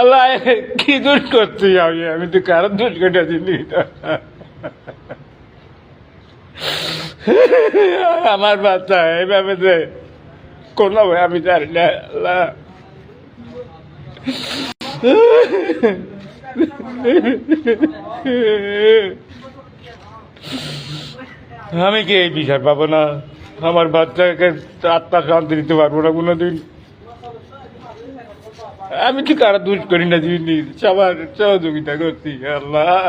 আল্লাহ, কি দোষ করছি আমি আমি তো কারও দোষ দিলি আমার বাচ্চা, এইভাবে যে কোনো আমি জানি না, আল্লাহ। আমি কি এই বিচার পাবো না? আমার বাচ্চাকে আত্মা শান্তি দিতে পারব না কোনোদিন। আমি তো কারা দোষ করি না সবার সহযোগিতা করছি, আল্লাহ।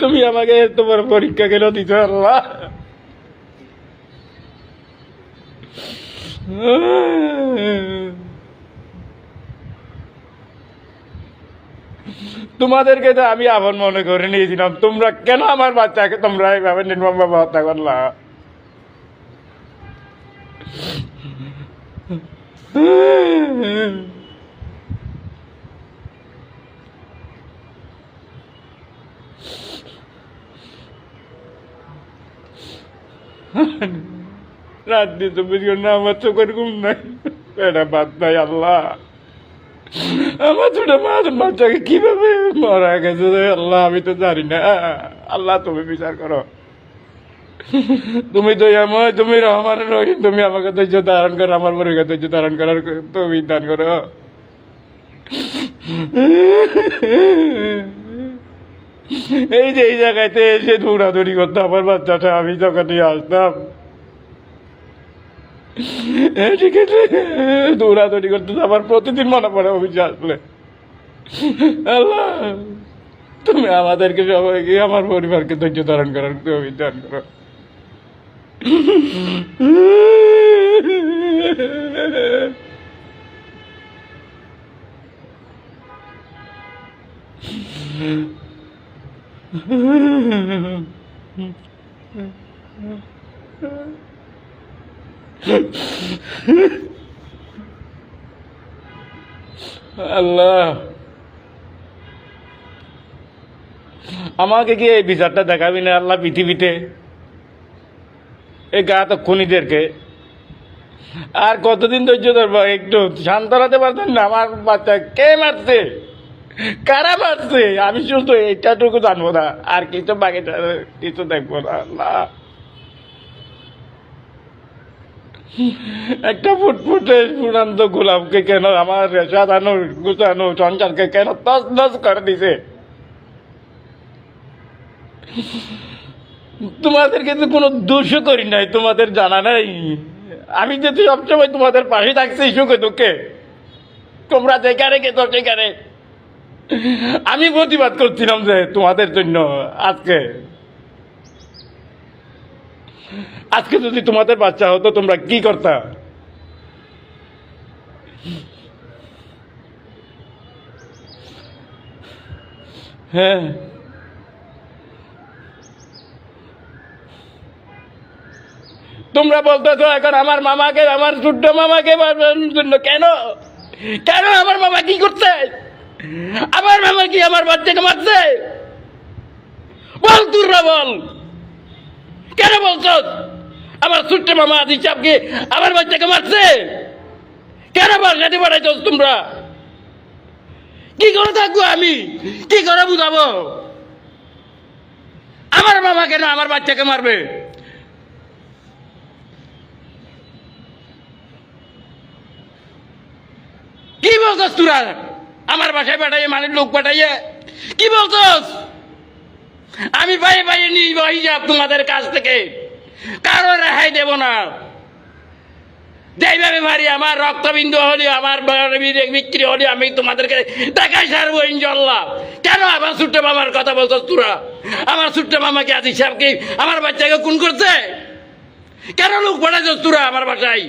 তুমি আমাকে তোমার পরীক্ষা কেন দিচ্ছ আল্লাহ? তোমাদেরকে তো আমি আপন মনে করে নিয়েছিলাম। তোমরা কেন আমার বাচ্চাকে তোমরা এইভাবে নির্মমভাবে হত্যা করলা? রাত দিয়ে চব্বিশ ঘণ্টা আমার চোখের ঘুম নাই। এটা বাদ নাই, আল্লাহ। আমার ছোট মাছ বাচ্চাকে কীভাবে মারা গেছে আল্লাহ, আমি তো জানি না। আল্লাহ, তুমি বিচার করো। তুমি তো আমার তুমি রহমান রহিম, তুমি আমাকে ধৈর্য ধারণ করো, আমার মরিকে ধৈর্য ধারণ করার তুমি দান করো। এই যে এই জায়গাতে এসে দৌড়াদৌড়ি করতো আমার বাচ্চাটা আমি যখন নিয়ে আসতাম। ঠিক আছে দৌড়াদৌড়ি করতে আমার প্রতিদিন মনে পড়ে অভিযোগ আসলে। আল্লাহ, তুমি আমাদেরকে সবাইকে, আমার পরিবারকে ধৈর্য ধারণ করার অভিযান করো। আমাকে কি এই বিচারটা দেখাবি না আল্লাহ পৃথিবীতে? এই গা তো খুনিদেরকে। আর কতদিন ধৈর্য ধরবো? একটু শান্ত হতে পারতেন না? আমার বাচ্চা কে মারছে? কারা মারছে? আমি শুধু এইটাটুকু জানব না। আর কিছু বাকিটা কিছু দেখব না। আল্লাহ একটা ফুটফুটে চূড়ান্ত গোলাপকে কেন আমার সাজানো, গুছানো, সংসারকে কেন তস নস করে দিছে? তোমাদের কিন্তু কোনো দোষও করি নাই, তোমাদের জানা নাই। আমি যদি সবসময় তোমাদের পাশে থাকছি, সুখে দুঃখে। তোমরা যেখানে গেছো সেখানে। আমি প্রতিবাদ করছিলাম যে তোমাদের জন্য আজকে। আজকে যদি তোমাদের বাচ্চা হতো, তোমরা কি করতা? হ্যাঁ। তোমরা বলতেছো এখন আমার মামাকে, আমার ছোট্ট মামাকে জন্য। কেন? কেন আমার মামা কি করছে? আমার মামা কি আমার বাচ্চাকে মারছে? বল তুররা বল। কেন বলছো? আমার ছোট্ট মামা আদি সাহেবকে আমার বাচ্চাকে মারছে? কেন বাসাতে পাঠাইছো তোমরা? কি করে থাকব আমি? কি করে বুঝাবো? আমার মামা কেন আমার বাচ্চাকে মারবে কি বলছস তোরা? আমার বাসায় পাঠাইয়ে মানে লোক পাঠাইয়ে। কি বলছস? আমি পায়ে পায়ে নিব হিসাব তোমাদের কাছ থেকে। কারও রেহাই দেব না। যেইভাবে মারি, আমার রক্তবিন্দু হলে আমার বিক্রি হলে আমি তোমাদেরকে দেখাই সারবো ইনশাল্লাহ কেন আমার ছোট্ট মামার কথা বলছস তোরা? আমার ছোট্ট মামাকে আদি সাহেবকে আমার বাচ্চাকে খুন করছে? কেন লোক পাঠাইছস তোরা আমার বাসায়?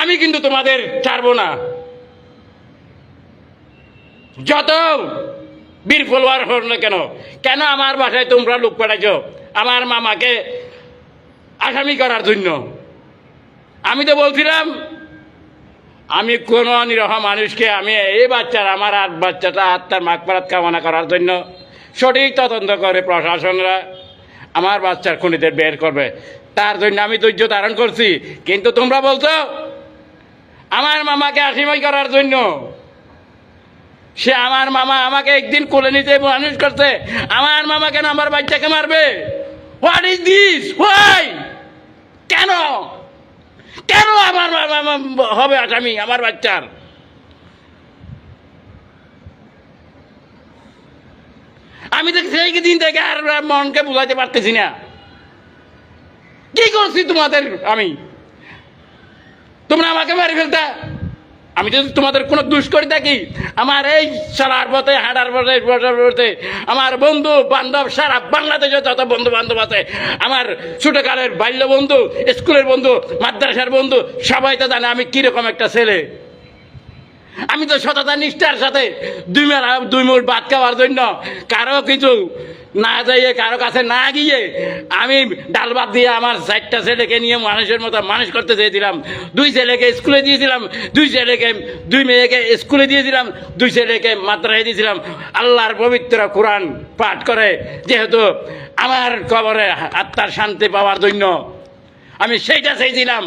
আমি কিন্তু তোমাদের ছাড়বো না। যত বীর ফলোয়ার হল না কেন কেন আমার বাসায় তোমরা লোক পাঠাইছ? আমার মামাকে আসামি করার জন্য। আমি তো বলছিলাম, আমি কোনো নিরহ মানুষকে, আমি এই বাচ্চার, আমার আর বাচ্চাটা আত্মার মাগপারাত কামনা করার জন্য সঠিক তদন্ত করে প্রশাসনরা আমার বাচ্চার খুনিদের বের করবে। তার জন্য আমি ধৈর্য ধারণ করছি। কিন্তু তোমরা বলছো আমার মামাকে আসামি করার জন্য। সে আমার মামা আমাকে একদিন কোলে নিতে মানুষ করছে। আমার মামা কেন আমার বাচ্চাকে মারবে? হোয়াট ইজ দিস হোয়াই কেন? কেন আমার মামা হবে আসামি? আমার বাচ্চার। আমি তো সেই দিন থেকে আর মনকে বুঝাইতে পারতেছি না। কি করছি তোমাদের আমি? তোমরা আমাকে মারি ফেলতা। আমি যদি তোমাদের কোনো দুষ করে থাকি, আমার এই সারার পথে, হাঁটার পথে বসার পথে, আমার বন্ধু, বান্ধব, সারা বাংলাদেশে যত বন্ধু বান্ধব আছে, আমার ছোটকালের বাল্য বন্ধু, স্কুলের বন্ধু, মাদ্রাসার বন্ধু, সবাই তো জানে আমি কীরকম একটা ছেলে। আমি তো সততা নিষ্ঠার সাথে দুই মেলা দুই মুঠ ভাত খাওয়ার জন্য কারও কিছু না যাইয়ে, কারও কাছে না গিয়ে আমি ডাল ভাত দিয়ে আমার চারটা ছেলেকে নিয়ে মানুষের মতো মানুষ করতে চেয়েছিলাম। দুই ছেলেকে স্কুলে দিয়েছিলাম, দুই ছেলেকে, দুই মেয়েকে স্কুলে দিয়েছিলাম, দুই ছেলেকে মাত্রায় দিয়েছিলাম। আল্লাহর পবিত্র কোরআন পাঠ করে, যেহেতু আমার কবরে আত্মার শান্তি পাওয়ার জন্য আমি সেইটা চাইছিলাম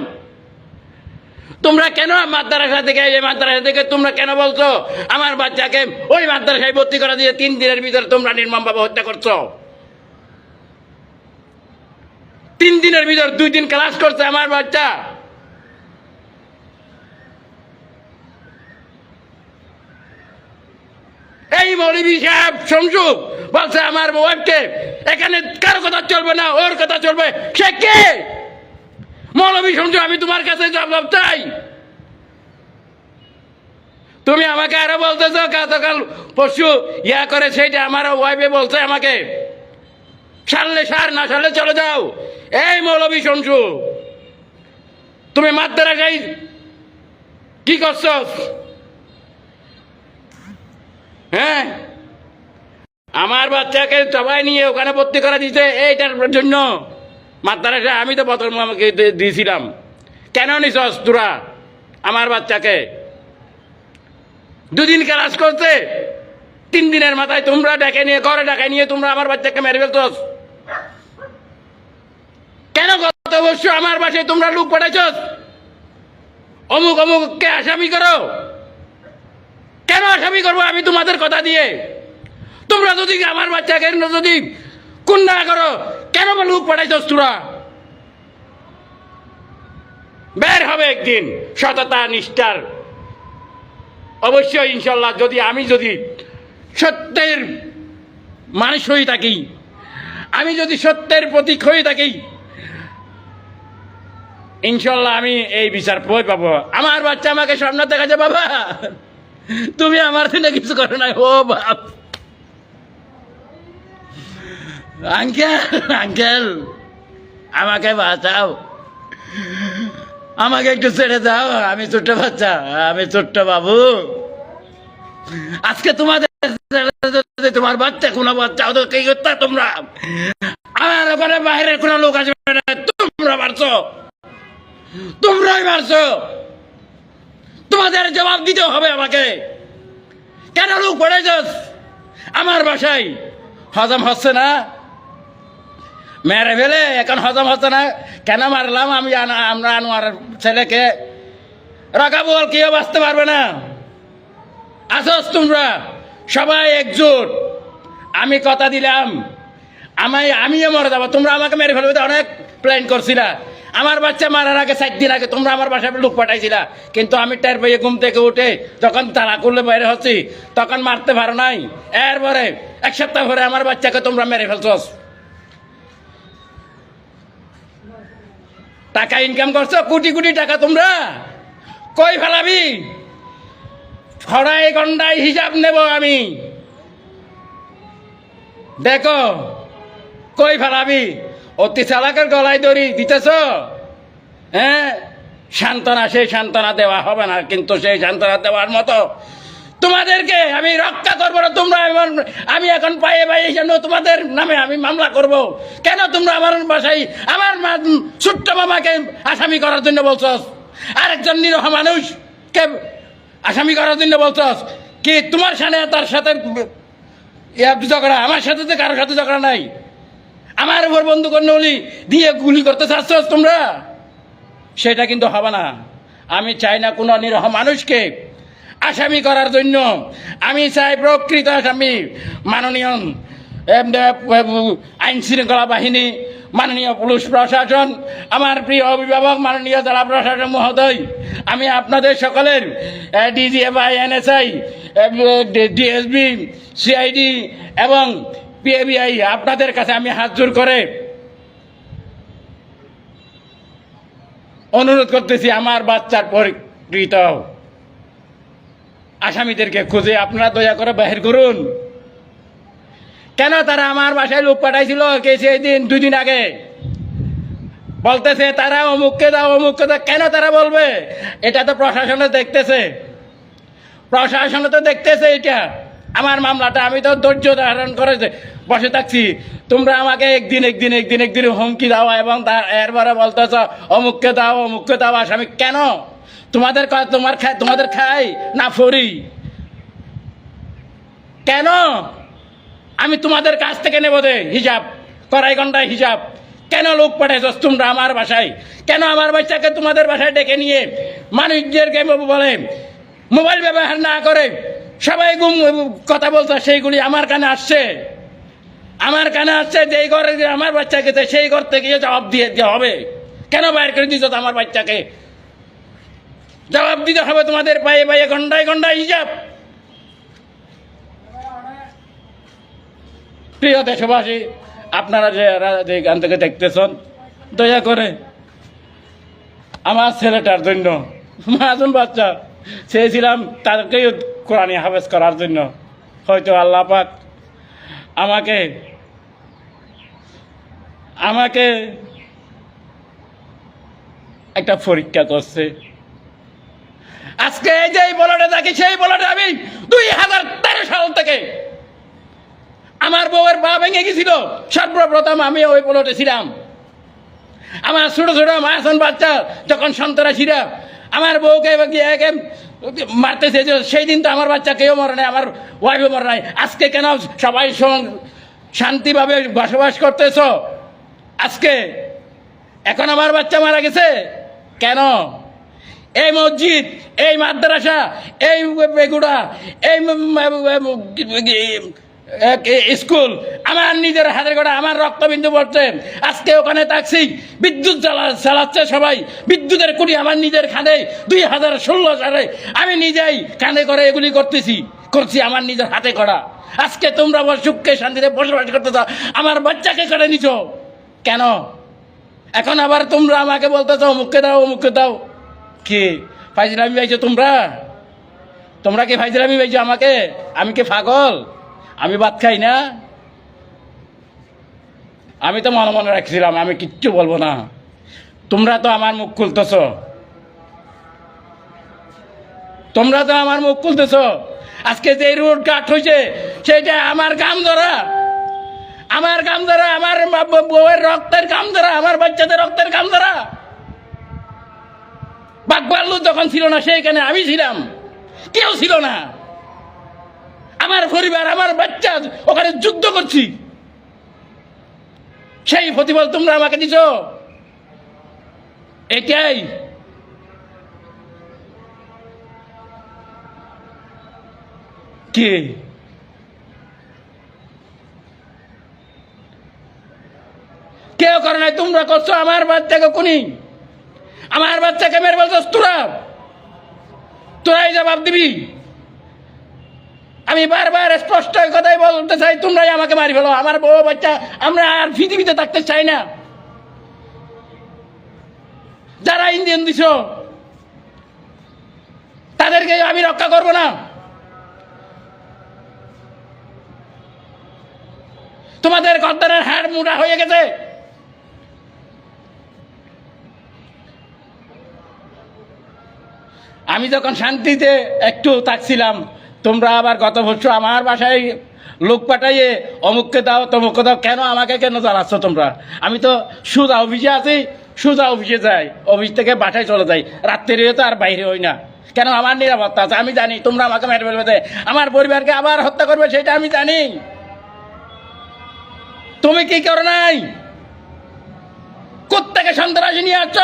তোমরা কেন মাদ্রাসা থেকে এই মাদ্রাসা থেকে? তোমরা কেন বলছো? আমার বাচ্চাকে ওই মাদ্রাসায় ভর্তি করা দিয়ে তিন দিনের ভিতরে তোমরা নির্মমভাবে হত্যা করছ? তিন দিনের ভিতর দুই দিন ক্লাস করছে আমার বাচ্চা। এই মৌলবী সাহেব, শমসু, বলছে আমার ওয়াইফকে এখানে কারও কথা চলবে না, ওর কথা চলবে, সে কে? মৌলবী শমসু আমি তোমার কাছে জবাব চাই। তুমি আমাকে আরও বলতেছো, গতকাল পরশু ইয়া করে সেইটা আমার ওয়াইফে বলছে আমাকে। সারলে সার, না সারলে চলে যাও। এই মৌলবী শমসু তুমি মাদ্রাসায় কি করছ হ্যাঁ? আমার বাচ্চাকে সবাই নিয়ে ওখানে ভর্তি করা দিতে এইটার জন্য। মাদ্রাসা আমি তো প্রথম আমাকে দিয়েছিলাম। কেন নিছস তোরা আমার বাচ্চাকে? দুদিন ক্লাস করতে, তিন দিনের মাথায় তোমরা ডেকে নিয়ে, ঘরে ডেকে নিয়ে তোমরা আমার বাচ্চাকে মেরে ফেলছস কেন গত বছর আমার বাসায় তোমরা লোক পাঠাইছস? অমুক অমুককে আসামি করো। কেন আসামি করব আমি তোমাদের কথা দিয়ে? তোমরা যদি আমার বাচ্চাকে যদি কোন না করো কেন লোক পাঠাইছস তোরা? বের হবে একদিন, সততা, নিষ্ঠার। অবশ্যই ইনশাল্লাহ যদি আমি যদি সত্যের মানুষ হয়ে থাকি, আমি যদি সত্যের প্রতীক হয়ে থাকি, ইনশাল্লাহ আমি এই বিচার বই পাবো। আমার বাচ্চা আমাকে স্বপ্ন দেখাচ্ছে বাবা, তুমি আমার জন্য কিছু করো না ও বাপ। আঙ্কেল আঙ্কেল, আমাকে বাঁচাও। আমাকে একটু ছেড়ে দাও, আমি ছোট্ট বাচ্চা, আমি ছোট্ট বাবু। আজকে তোমাদের তোমার বাচ্চা, কোনো বাচ্চা ওদের কি করতে তোমরা? আমার ওখানে বাইরের কোনো লোক আসবে না, তোমরা মারছো। তোমরাই মারছো। তোমাদের জবাব দিতে হবে আমাকে। কেন লোক পড়ে পড়েছ আমার বাসায় হজম হচ্ছে না। মেরে ফেলে, এখন হজম হচ্ছে না। কেন মারলাম? আমি আমরা আনোয়ার ছেলেকে রাখা বল, কেউ বাঁচতে পারবে না। আসস তোমরা, সবাই একজোট। আমি কথা দিলাম আমি আমিও মরে যাব। তোমরা আমাকে মেরে ফেলবে অনেক প্ল্যান করছিলা। আমার বাচ্চা মারার আগে চার দিন আগে তোমরা আমার বাসায় লোক পাঠাইছিলা। কিন্তু আমি টের পেয়ে ঘুম থেকে উঠে যখন তারা করলে বাইরে হচ্ছি, তখন মারতে পারো নাই। এরপরে এক সপ্তাহ পরে আমার বাচ্চাকে তোমরা মেরে ফেলছস। টাকা ইনকাম করছ? কোটি কোটি টাকা তোমরা? কই ফেলাবি? খড়াই গন্ডাই হিসাব নেব আমি। দেখো, কই ফেলাবি? অতি চালাকের গলায় দড়ি, দিতেছ? হ্যাঁ? সান্ত্বনা, সেই সান্ত্বনা দেওয়া হবে না, কিন্তু সেই সান্ত্বনা দেওয়ার মতো তোমাদেরকে আমি রক্ষা করব না, তোমরা আমি এখন পায়ে পায়ে যেন তোমাদের নামে আমি মামলা করব। কেন তোমরা আমার বাসায়, আমার ছোট্ট মামাকে আসামি করার জন্য বলছস? আরেকজন নিরহ মানুষ কে আসামি করার জন্য বলছস? কি তোমার সাথে, তার সাথে ঝগড়া? আমার সাথে তো কারোর সাথে ঝগড়া নাই। আমার উপর বন্দুক নলি দিয়ে গুলি করতে চাচ্ছ তোমরা? সেটা কিন্তু হবে না। আমি চাই না কোনো নিরহ মানুষকে আসামি করার জন্য। আমি চাই প্রকৃত আসামি। মাননীয় আইন শৃঙ্খলা বাহিনী, মাননীয় পুলিশ প্রশাসন, আমার প্রিয় অভিভাবক, মাননীয় জেলা প্রশাসন মহোদয়, আমি আপনাদের সকলের ডিজিএফআই, এনএসআই ডিএসবি, সিআইডি এবং পিএবিআই আপনাদের কাছে আমি হাত জোর করে অনুরোধ করতেছি, আমার বাচ্চার পরিকৃত আসামিদেরকে খুঁজে আপনারা দয়া করে বাহির করুন। কেন তারা আমার বাসায় লোক পাঠাইছিল কে সেই দিন, দুই দিন আগে? বলতেছে, তারা অমুককে দাও অমুককে দাও। কেন তারা বলবে? এটা তো প্রশাসনে দেখতেছে। প্রশাসনে তো দেখতেছে এটা। আমার মামলাটা আমি তো ধৈর্য ধারণ করে বসে থাকছি। তোমরা আমাকে একদিন একদিন একদিন একদিন হুমকি দাও এবং তার এরপরে বলতেছ অমুককে দাও অমুককে দাও। আসামি কেন? তোমাদের তোমার খায় তোমাদের খাই না ফরি। কেন? আমি তোমাদের কাছ থেকে নেব দে হিসাব কড়াই ঘন্টায় হিসাব কেন লোক পাঠাইছ তোমরা আমার বাসায়? কেন আমার বাচ্চাকে তোমাদের বাসায় ডেকে নিয়ে মানুষদেরকে বলে? মোবাইল ব্যবহার না করে সবাই গুম, কথা বলছে, সেইগুলি আমার কানে আসছে। আমার কানে আসছে যেই ঘরে আমার বাচ্চা গেছে, সেই ঘর থেকে জবাব দিয়ে হবে। কেন বাইর করে দিত আমার বাচ্চাকে? জবাব দিতে হবে তোমাদের পায়ে পায়ে ঘন্টায় ঘন্টায় হিসাব প্রিয় দেশবাসী, আপনারা যে গান থেকে দেখতেছেন, দয়া করে আমার ছেলেটার জন্য, মাসুম বাচ্চা, চেয়েছিলাম তাদেরকেই কোরআনী হাফেজ করার জন্য। হয়তো আল্লাহ পাক আমাকে আমাকে একটা পরীক্ষা করছে। আজকে এই যে বলাটা থাকি সেই বলাটা আমি দুই হাজার তেরো সাল থেকে আমার বউয়ের পা ভেঙে গেছিল। সর্বপ্রথম আমি ওই পলটে ছিলাম। আমার ছোট ছোট মাসন বাচ্চা, যখন সন্তানা ছিল, আমার বউকে একে মারতেছে সেই দিন তো আমার বাচ্চা কেউ মরে নাই, আমার ওয়াইফও মরে নাই। আজকে কেন সবাই শান্তিভাবে বসবাস করতেছ? আজকে এখন আমার বাচ্চা মারা গেছে? কেন? এই মসজিদ, এই মাদ্রাসা, এই বেগুড়া এই স্কুল, আমার নিজের হাতের গোড়া, আমার রক্তবিন্দু পড়ছে। আজকে ওখানে তাকছি বিদ্যুৎ জ্বালা চালাচ্ছে সবাই। বিদ্যুতের কুড়ি আমার নিজের খাদে, দুই হাজার ষোলো সালে আমি নিজেই কাঁধে করে এগুলি করতেছি, করছি আমার নিজের হাতে করা আজকে তোমরা আমার সুখকে শান্তিতে বসবাস করতে চাও, আমার বাচ্চাকে কেড়ে নিছ। কেন? এখন আবার তোমরা আমাকে বলতেছো, অমুককে দাও অমুককে দাও। কি? ফাইজলামি পাইছো তোমরা? তোমরা কি ফাইজলামি পাইছো আমাকে? আমি কি পাগল? আমি ভাত খাই না? আমি তো মনে মনে রাখছিলাম, আমি কিচ্ছু বলব না। তোমরা তো আমার মুখ খুলতেছ। তোমরা তো আমার মুখ খুলতেছ। আজকে যে রোড কাট হয়েছে সেটা আমার কাম ধরা। আমার কাম ধরা, আমার বউয়ের রক্তের কাম ধরা, আমার বাচ্চাদের রক্তের কাম ধরা। বাগবাল্লু যখন ছিল না সেইখানে আমি ছিলাম। কেউ ছিল না। আমার পরিবার, আমার বাচ্চা ওখানে যুদ্ধ করছি। সেই প্রতিফল তোমরা আমাকে দিছ। এটাই কে? কেউ করে নাই, তোমরা করছ আমার বাচ্চাকে কোনি আমার বাচ্চাকে মেরে বলছো তোরা। তোরাই জবাব দিবি। আমি বারবার স্পষ্ট কথাই বলতে চাই, তোমরাই আমাকে মারি ফেলো। আমার বউ বাচ্চা, আমরা আর পৃথিবীতে থাকতে চাই না। যারা ইন্ডিয়ান দিছ, তাদেরকে আমি রক্ষা করব না। তোমাদের গদ্দারের হাড় মোটা হয়ে গেছে। আমি যখন শান্তিতে একটু থাকছিলাম, তোমরা আবার গত বছর আমার বাসায় লোক পাঠাইয়ে অমুককে দাও, তমুককে দাও, কেন আমাকে কেন জ্বালাচ্ছ তোমরা? আমি তো সুজা অফিসে আছি, সুজা অফিসে যাই, অফিস থেকে বাসায় চলে যাই রাত্রে তো আর বাইরে হই না। কেন আমার নিরাপত্তা আছে? আমি জানি, তোমরা আমাকে মেরে ফেলবে আমার পরিবারকে আবার হত্যা করবে, সেটা আমি জানি। তুমি কি করো নাই? কোত্থেকে সন্ত্রাসী নিয়ে আসছ?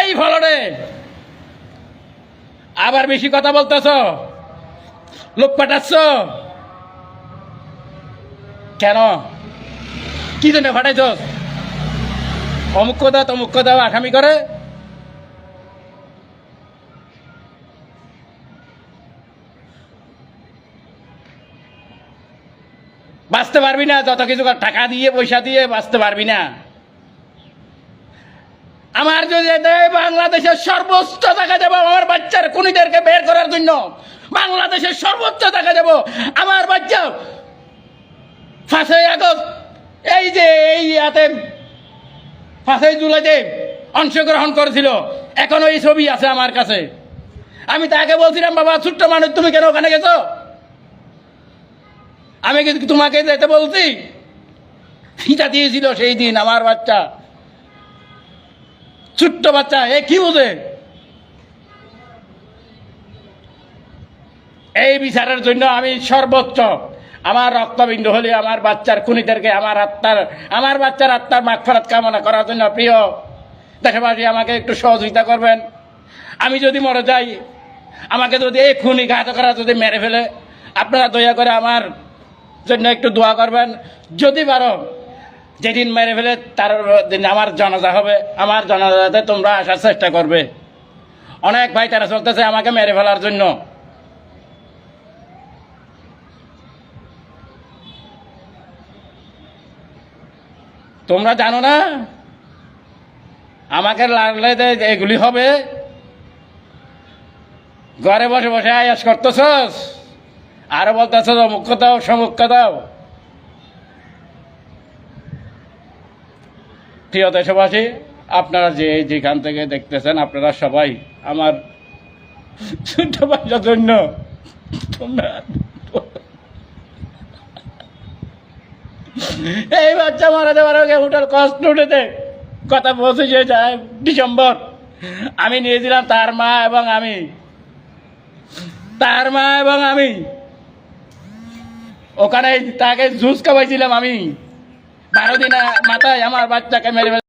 এই ফলরে আবার বেশি কথা বলতেছ? লোক পাঠাচ্ছ? কেন? কি জন্য পাঠাইছ? অমুক দাও তমুক দাও আসামি করে? বাঁচতে পারবি না, যত কিছু টাকা দিয়ে, পয়সা দিয়ে বাঁচতে পারবি না। আমার যদি বাংলাদেশের সর্বোচ্চ টাকা দেবো আমার বাচ্চার খুনিদেরকে বের করার জন্য বাংলাদেশের সর্বোচ্চ টাকা দেবো আমার বাচ্চা পাঁচই আগস্ট, এই যে, এই ইয়াতে পাঁচই জুলাইতে অংশগ্রহণ করেছিল, এখনও এই ছবি আছে আমার কাছে। আমি তাকে বলছিলাম, বাবা, ছোট্ট মানুষ, তুমি কেন ওখানে গেছো? আমি কিন্তু তোমাকে যেতে বলছি। ফিতা দিয়েছিল সেই দিন আমার বাচ্চা। ছোট্ট বাচ্চা, এ কি বোঝে? এই বিচারের জন্য আমি সর্বোচ্চ আমার রক্তবিন্দ হলে আমার বাচ্চার খুনিদেরকে আমার আত্মার, আমার বাচ্চার আত্মার মাগফারাত কামনা করার জন্য প্রিয় দেশবাসী, আমাকে একটু সহযোগিতা করবেন। আমি যদি মরে যাই, আমাকে যদি এই খুনি ঘাতকরা যদি মেরে ফেলে, আপনারা দয়া করে আমার জন্য একটু দোয়া করবেন। যদি পারো যেদিন মেরে ফেলে, তার দিন আমার জানাজা হবে। আমার জানাজাতে তোমরা আসার চেষ্টা করবে। অনেক ভাই তারা চলতেছে আমাকে মেরে ফেলার জন্য। তোমরা জানো না? আমাকে লাগলে এগুলি হবে। ঘরে বসে বসে আয়াস করতেছস। আরও বলতেছ মুখ্য দাও সমুখ্য দাও প্রিয় দেশবাসী, আপনারা যে যেখান থেকে দেখতেছেন, আপনারা সবাই আমার ছোট বাচ্চার জন্য এই বাচ্চা মারা যাওয়ার আগে উঠার কষ্ট উঠেছে। কথা পৌঁছেছে যায় ডিসেম্বর। আমি নিয়েছিলাম তার মা এবং আমি। তার মা এবং আমি। ওখানে তাকে জুস খাওয়াইছিলাম আমি। বারো দিন মাথায় আমার বাচ্চাকে মেরে